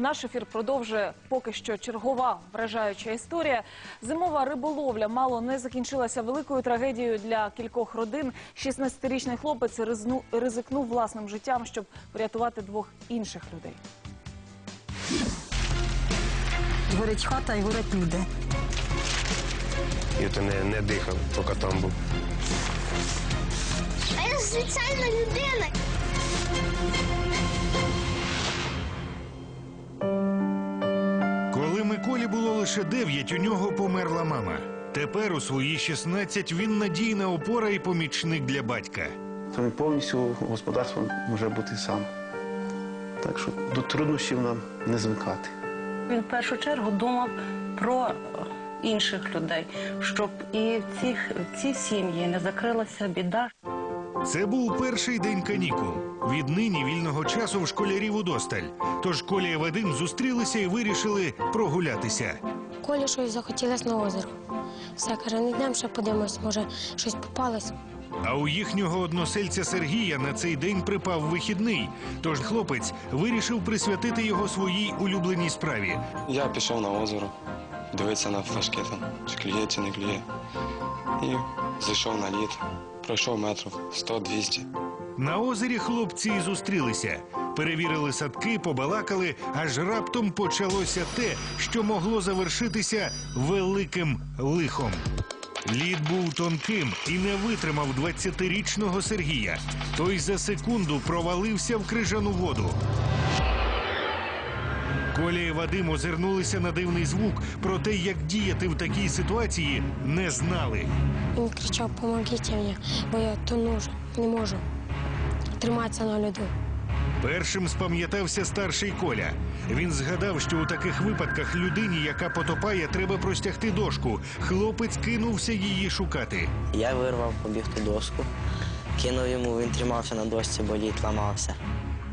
Наш ефір продовжує поки що чергова вражаюча історія. Зимова риболовля мало не закінчилася великою трагедією для кількох родин. 16-річний хлопець ризну- ризикнув власним життям, щоб врятувати двох інших людей. Горить хата і горять люди. І то не, не дихав, поки там був. А я звичайна людина. Лише 9, у нього померла мама. Тепер у свої 16 він надійна опора і помічник для батька. то він повністю господарством може бути сам. Так що до труднощів нам не звикати. Він в першу чергу думав про інших людей, щоб і в цій сім'ї не закрилася біда. Це був перший день канікул. Віднині вільного часу в школярів удосталь. Тож Коля і Вадим зустрілися і вирішили прогулятися. Колі щось захотілось на озеро. Все, каже, не йдемо ще подивимось, може щось попалось. А у їхнього односельця Сергія на цей день припав вихідний. Тож хлопець вирішив присвятити його своїй улюбленій справі. Я пішов на озеро, дивитися на флажки там, чи клює, чи не клює. І зайшов на лід, пройшов метрів 100-200. На озері хлопці зустрілися. Перевірили садки, побалакали, аж раптом почалося те, що могло завершитися великим лихом. Лід був тонким і не витримав 20-річного Сергія. Той за секунду провалився в крижану воду. Коля і Вадим озирнулися на дивний звук, проте як діяти в такій ситуації не знали. Він кричав, помогіть мені, бо я тону не можу триматися на льоду. Першим спам'ятався старший Коля. Він згадав, що у таких випадках людині, яка потопає, треба простягти дошку. Хлопець кинувся її шукати. Я вирвав, побіг ту доску, кинув йому, він тримався на дошці, бо лід ламався.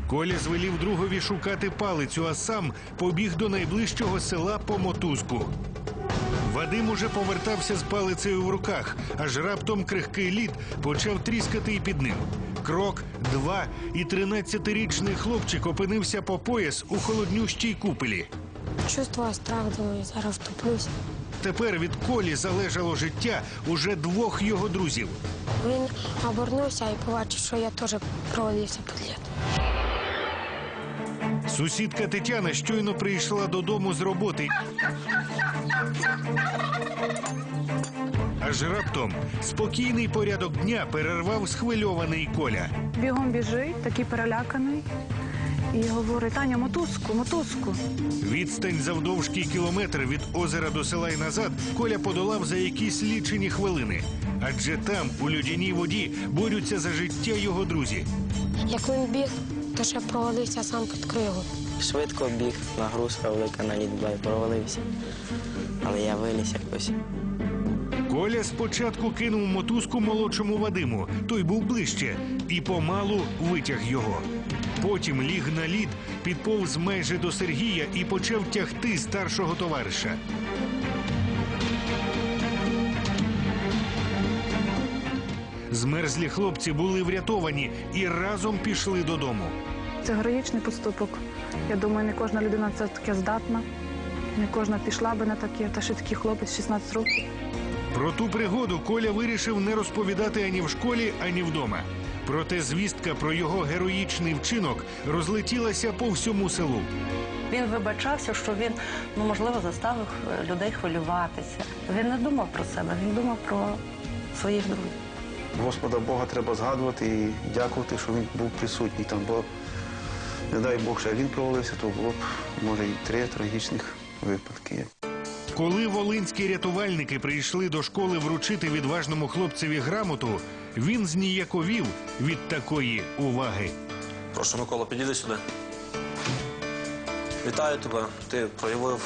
Коля звелів другові шукати палицю, а сам побіг до найближчого села по мотузку. Вадим уже повертався з палицею в руках, аж раптом крихкий лід почав тріскати і під ним. Крок, два, і 13-річний хлопчик опинився по пояс у холоднющій купелі. Чувствував страх, думаю, зараз втоплюсь. Тепер від Колі залежало життя уже двох його друзів. Він обернувся і побачив, що я теж провалився під лід. Сусідка Тетяна щойно прийшла додому з роботи. Аж раптом спокійний порядок дня перервав схвильований Коля. Бігом біжить, такий переляканий, і говорить: Таня, мотузку, мотузку. Відстань завдовжки кілометр від озера до села і назад Коля подолав за якісь лічені хвилини. Адже там, у льодяній воді, борються за життя його друзі. Як він біг, то ще провалився сам під кригу. Швидко біг, нагрузка велика на лід і провалився. Але я виліз якось. Коля спочатку кинув мотузку молодшому Вадиму, той був ближче, і помалу витяг його. Потім ліг на лід, підповз майже до Сергія і почав тягти старшого товариша. Змерзлі хлопці були врятовані і разом пішли додому. Це героїчний поступок. Я думаю, не кожна людина це таке здатна. Не кожна пішла би на таке, та ще такий хлопець 16 років. Про ту пригоду Коля вирішив не розповідати ані в школі, ані вдома. Проте звістка про його героїчний вчинок розлетілася по всьому селу. Він вибачався, що він ну можливо заставив е, людей хвилюватися. Він не думав про себе, він думав про своїх друзів. Господа Бога треба згадувати і дякувати, що він був присутній там, бо не дай Бог, що він провалився, то було б може і три трагічних випадки. Коли волинські рятувальники прийшли до школи вручити відважному хлопцеві грамоту, він зніяковів від такої уваги. Прошу, Микола, підійди сюди. Вітаю тебе. Ти проявив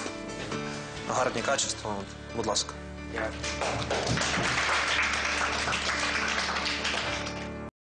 гарні качества. Будь ласка.